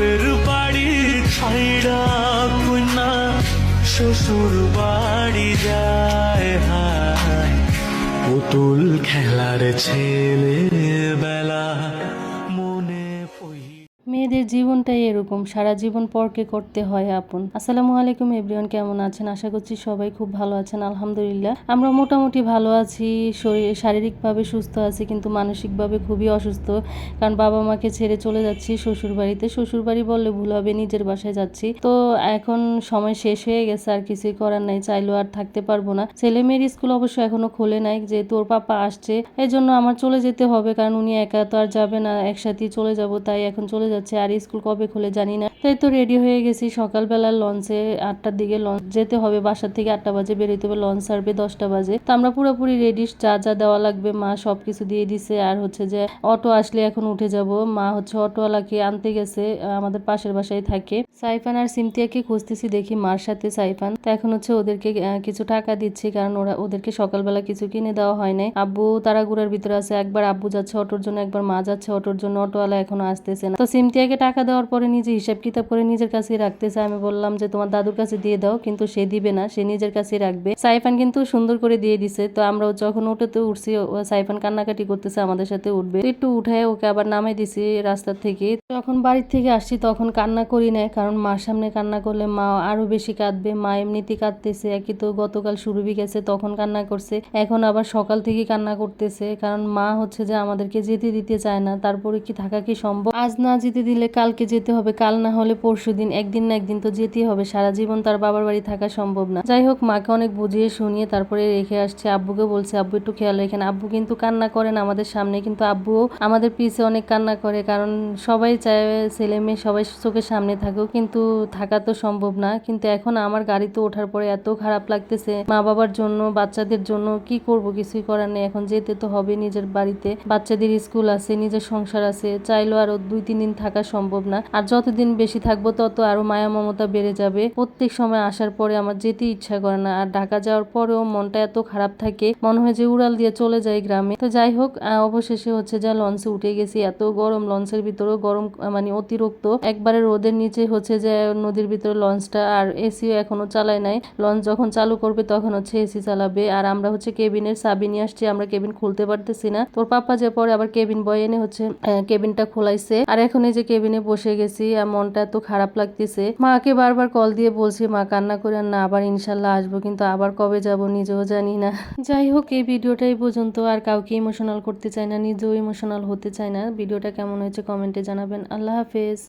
বাপের বাড়ি ছাইড়া কন্যা শ্বশুর বাড়ি যায় হায়। পুতুল খেলার ছেলে বেলা মেয়েদের জীবনটাই এরকম, সারা জীবন পরকে করতে হয় আপন। আসসালামু আলাইকুম এভরিওয়ান, কেমন আছেন? আশা করছি সবাই খুব ভালো আছেন, আলহামদুলিল্লাহ। আমরা মোটামুটি ভালো আছি শরীর শারীরিকভাবে সুস্থ আছি, কিন্তু মানসিকভাবে খুবই অসুস্থ। কারণ বাবা মাকে ছেড়ে চলে যাচ্ছি শ্বশুর বাড়িতে শ্বশুর বাড়ি বললে ভুল হবে, নিজের বাসায় যাচ্ছি। তো এখন সময় শেষ হয়ে গেছে, আর কিছুই করার নাই, চাইলেও আর থাকতে পারব না। ছেলে মেয়ের স্কুল অবশ্য এখনও খোলে নাই, যেহেতু ওর পাপা আসছে। এই জন্য আমার চলে যেতে হবে, কারণ উনি একা তো আর যাবে না, একসাথেই চলে যাব, তাই এখন চলে যাচ্ছে। আর স্কুল কবে খুলে জানি না। তাই তো রেডি হয়ে গেছি। সকালবেলা লঞ্চে আটটার দিকে লঞ্চ যেতে হবে। বাসা থেকে আটটা বাজে বেরোতে হবে। লঞ্চ ছাড়বে দশটা বাজে। তো আমরা পুরোপুরি রেডি যা যা দেওয়া লাগবে মা সবকিছু দিয়ে দিছে। আর হচ্ছে যে অটো আসলে এখন উঠে যাব। মা হচ্ছে অটোওয়ালাকে আনতে গেছে। আমাদের পাশের বাসায় থাকে। সাইফান আর সিমতিয়াকে খুঁজতেছি দেখি মার সাথে সাইফান। তো এখন হচ্ছে ওদেরকে কিছু টাকা দিচ্ছি। কারণ ওরা ওদেরকে সকালবেলা কিছু কিনে দেওয়া হয় নাই। আব্বু তারাগুড়ার ভিতরে আছে। একবার আব্বু যাচ্ছে অটোর জন্য, একবার মা যাচ্ছে অটোর জন্য। অটোওয়ালা এখনও আসতেছে না। তো সিমতিয়াকে টাকা দেওয়ার পরে নিজে হিসাব কিতাব করে নিজের কাছেই রাখতেছে। আমি বললাম যে, তোমার দাদুর কাছে দিয়ে দাও, কিন্তু সে দিবে না, সে নিজের কাছেই রাখবে। সাইফান কিন্তু সুন্দর করে দিয়ে দিছে। তো আমরা যখন ওটাতে উঠছি সাইফান কান্নাকাটি করতেছে, আমাদের সাথে উঠবে। একটু উঠায় ওকে আবার নামাই দিছি রাস্তা থেকে। যখন বাড়ির থেকে আসছি, তখন কান্না করি নাই কারণ মার সামনে কান্না করলে মা আরও বেশি কাঁদবে। মা এমনিতেই কাঁদতেছে, একই তো গতকাল সুরভি গেছে, তখন কান্না করছে। এখন আবার সকাল থেকে কান্না করতেছে, কারণ মা হচ্ছে যে আমাদেরকে যেতে দিতে চায় না, তারপরে কি থাকা কি সম্ভব? আজ না যেতে দিলে কালকে যেতে হবে, কাল না হলে পরশু দিন, একদিন না একদিন তো যেতেই হবে, সারা জীবন তার বাবার বাড়ি থাকা সম্ভব না। যাই হোক, মাকে অনেক বুঝিয়ে শুনিয়ে তারপরে রেখে আসছে আব্বুকে, বলছে, আব্বু, একটু খেয়াল রেখেন, আব্বু কিন্তু কান্না করেন আমাদের সামনে, কিন্তু আব্বুও আমাদের পিছে অনেক কান্না করে, কারণ সবাই চায় ছেলে মেয়ে সবাই চোখের সামনে থাকুক, কিন্তু থাকা তো সম্ভব না। কিন্তু এখন আমার গাড়িতে ওঠার পরে এত খারাপ লাগতেছে মা বাবার জন্য, বাচ্চাদের জন্য, কি করব? কিছুই করার নেই। এখন যেতে তো হবে নিজের বাড়িতে। বাচ্চাদের স্কুল আছে, নিজের সংসার আছে, চাইলেও আরও দুই, তিন দিন থাকা সম্ভব না। আর যতদিন বেশি থাকব, তত আরও মায়া মমতা বেড়ে যাবে। প্রত্যেক সময় আসার পরে আমার যেতে ইচ্ছা করে না। আর ঢাকা যাওয়ার পরেও মনটা এত খারাপ থাকে, মনে হয় যে উড়াল দিয়ে চলে যায় গ্রামে। তো যাই হোক অবশেষে হচ্ছে যা লঞ্চে উঠে গেছি, এত গরম লঞ্চের ভিতরেও গরম মানে অতিরিক্ত। একবারে রোদের নিচে হচ্ছে যে নদীর ভিতরে লঞ্চটা আর এসিও এখনও চালায় নাই। লঞ্চ যখন চালু করবে, তখন হচ্ছে এসি চালাবে। আর আমরা হচ্ছে কেবিনের চাবি নিয়ে আসছি, আমরা কেবিন খুলতে পারতেছি না। তোর পাপা যে পরে আবার কেবিন বয় এনে হচ্ছে কেবিনটা খোলাইছে। আর এখন এই যে কেবিনে বসে গেছি আর মনটা এত খারাপ লাগতেছে। মাকে বারবার কল দিয়ে বলছি, মা, কান্না করে না, আবার ইনশাল্লাহ আসব, কিন্তু আবার কবে যাব নিজেও জানি না। যাই হোক, এই ভিডিওটাই পর্যন্ত। আর কাউকে ইমোশনাল করতে চাই না, নিজেও ইমোশনাল হতে চাই না। ভিডিওটা কেমন হয়েছে কমেন্টে জানাবেন। আল্লাহ হাফেজ।